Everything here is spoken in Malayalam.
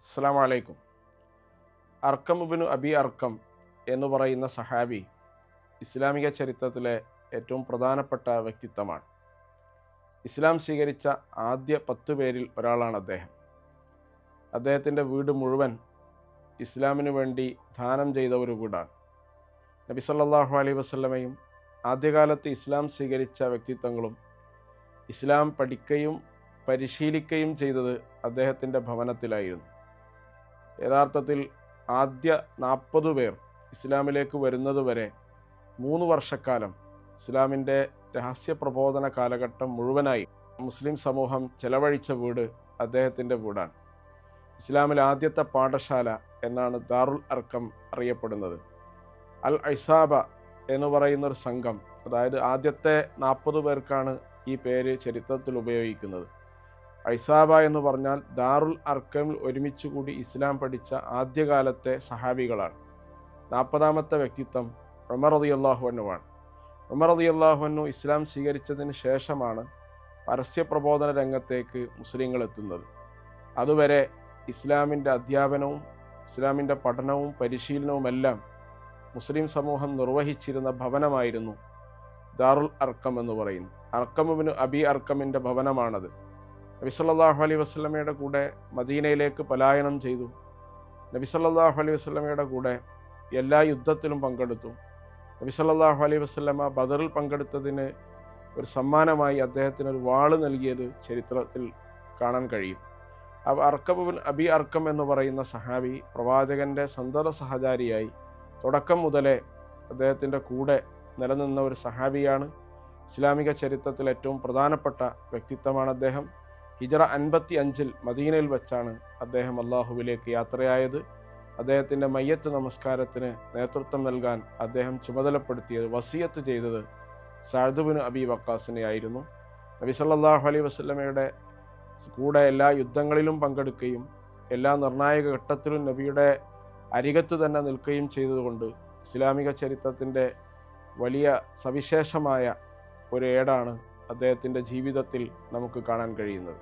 അസ്സാം വലൈക്കും അർക്കം ഇബിനു അബി അർക്കം എന്ന് പറയുന്ന സഹാബി ഇസ്ലാമിക ചരിത്രത്തിലെ ഏറ്റവും പ്രധാനപ്പെട്ട വ്യക്തിത്വമാണ്. ഇസ്ലാം സ്വീകരിച്ച ആദ്യ പത്ത് പേരിൽ ഒരാളാണ് അദ്ദേഹം. അദ്ദേഹത്തിന്റെ വീട് മുഴുവൻ ഇസ്ലാമിനു വേണ്ടി ദാനം ചെയ്ത ഒരു വീടാണ്. നബി സല്ലാഹു അലൈ വസ്ലമയും ആദ്യകാലത്ത് ഇസ്ലാം സ്വീകരിച്ച വ്യക്തിത്വങ്ങളും ഇസ്ലാം പഠിക്കുകയും പരിശീലിക്കുകയും ചെയ്തത് അദ്ദേഹത്തിന്റെ ഭവനത്തിലായിരുന്നു. യഥാർത്ഥത്തിൽ ആദ്യ നാൽപ്പത് പേർ ഇസ്ലാമിലേക്ക് വരുന്നതുവരെ മൂന്ന് വർഷക്കാലം ഇസ്ലാമിന്റെ രഹസ്യ പ്രബോധന കാലഘട്ടം മുഴുവനായി മുസ്ലിം സമൂഹം ചെലവഴിച്ച വീട് അദ്ദേഹത്തിന്റെ വീടാണ്. ഇസ്ലാമിലെ ആദ്യത്തെ പാഠശാല എന്നാണ് ദാറുൽ അർക്കം അറിയപ്പെടുന്നത്. അൽ ഐസാബ എന്ന് പറയുന്ന ഒരു സംഘം അതായത് ആദ്യത്തെ നാൽപ്പത് പേർക്കാണ് ഈ പേര് ചരിത്രത്തിൽ ഉപയോഗിക്കുന്നത്. ഐസാബ എന്ന് പറഞ്ഞാൽ ദാറുൽ അർക്കമിൽ ഒരുമിച്ച് കൂടി ഇസ്ലാം പഠിച്ച ആദ്യകാലത്തെ സഹാബികളാണ്. നാൽപ്പതാമത്തെ വ്യക്തിത്വം ഉമർ അതി അള്ളാഹുവന്നുമാണ് ഉമർ അതി അള്ളാഹുവന്നു ഇസ്ലാം സ്വീകരിച്ചതിന് ശേഷമാണ് പരസ്യ പ്രബോധന രംഗത്തേക്ക് മുസ്ലിങ്ങൾ എത്തുന്നത്. അതുവരെ ഇസ്ലാമിന്റെ അധ്യാപനവും ഇസ്ലാമിന്റെ പഠനവും പരിശീലനവുമെല്ലാം മുസ്ലിം സമൂഹം നിർവഹിച്ചിരുന്ന ഭവനമായിരുന്നു ദാറുൽ അർക്കം എന്ന് പറയുന്നു അർക്കമുബിന് അബി അർക്കമിന്റെ ഭവനമാണത്. നബി സല്ലല്ലാഹു അലൈഹി വസല്ലമയുടെ കൂടെ മദീനയിലേക്ക് പലായനം ചെയ്തു. നബി സല്ലല്ലാഹു അലൈഹി വസല്ലമയുടെ കൂടെ എല്ലാ യുദ്ധത്തിലും പങ്കെടുത്തു. നബി സല്ലല്ലാഹു അലൈഹി വസല്ലമ ബദറിൽ പങ്കെടുത്തതിന് ഒരു സമ്മാനമായി അദ്ദേഹത്തിന് ഒരു വാൾ നൽകിയത് ചരിത്രത്തിൽ കാണാൻ കഴിയും. അർക്കബുൻ അബി അർക്കം എന്ന് പറയുന്ന സഹാബി പ്രവാചകന്റെ സന്തത സഹചാരിയായി തുടക്കം മുതലേ അദ്ദേഹത്തിന്റെ കൂടെ നിലനിന്ന ഒരു സഹാബിയാണ്. ഇസ്ലാമിക ചരിത്രത്തിൽ ഏറ്റവും പ്രധാനപ്പെട്ട വ്യക്തിത്വമാണ് അദ്ദേഹം. ഹിജറ അൻപത്തി അഞ്ചിൽ മദീനയിൽ വെച്ചാണ് അദ്ദേഹം അള്ളാഹുവിലേക്ക് യാത്രയായത്. അദ്ദേഹത്തിന്റെ മയ്യത്ത് നമസ്കാരത്തിന് നേതൃത്വം നൽകാൻ അദ്ദേഹം ചുമതലപ്പെടുത്തിയത് വസിയത്ത് ചെയ്തത് സാദുബിന് അബി വക്കാസിനെ ആയിരുന്നു. നബി സല്ലല്ലാഹു അലൈഹി വസല്ലമയുടെ കൂടെ എല്ലാ യുദ്ധങ്ങളിലും പങ്കെടുക്കുകയും എല്ലാ നിർണായക ഘട്ടത്തിലും നബിയുടെ അരികത്ത് തന്നെ നിൽക്കുകയും ചെയ്തതുകൊണ്ട് ഇസ്ലാമിക ചരിത്രത്തിന്റെ വലിയ സവിശേഷമായ ഒരു ഏടാണ് അദ്ദേഹത്തിന്റെ ജീവിതത്തിൽ നമുക്ക് കാണാൻ കഴിയുന്നത്.